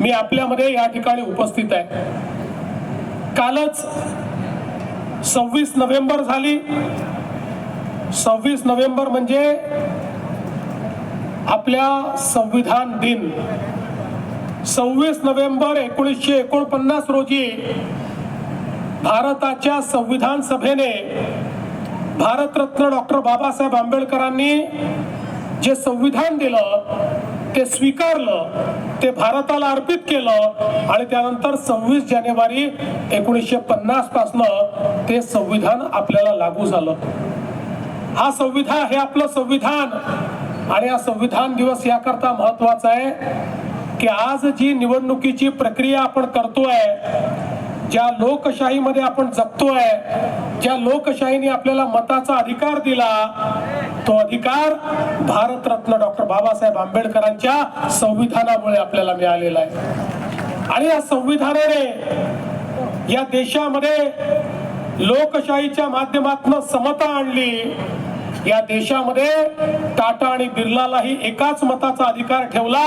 मी आपल्यामध्ये या ठिकाणी उपस्थित आहे. कालच सव्वीस नोव्हेंबर झाली. सव्वीस नोव्हेंबर म्हणजे आपल्या संविधान दिन. सव्वीस नोव्हेंबर एकोणीसशे एकोणपन्नास रोजी भारताच्या संविधान सभेने भारतरत्न डॉक्टर बाबासाहेब आंबेडकरांनी जे संविधान दिलं ते स्वीकारलं ते भारताला अर्पित केलं आणि त्यानंतर सव्वीस जानेवारी एकोणीसशे पन्नास पासनं ते संविधान आपल्याला लागू झालं. हा संविधान हे आपलं संविधान आणि हा संविधान दिवस याकरता महत्त्वाचा आहे की आज जी निवडणुकीची प्रक्रिया आपण करतोय ज्या लोकशाहीमध्ये आपण जगतोय ज्या लोकशाहीने आपल्याला मताचा अधिकार दिला तो अधिकार भारतरत्न डॉक्टर बाबासाहेब आंबेडकरांच्या संविधानामुळे आपल्याला मिळालेला आहे. आणि या संविधानाने या देशामध्ये लोकशाहीच्या माध्यमातून समता आणली. या देशामध्ये टाटा आणि बिर्लालाही एकाच मताचा अधिकार ठेवला.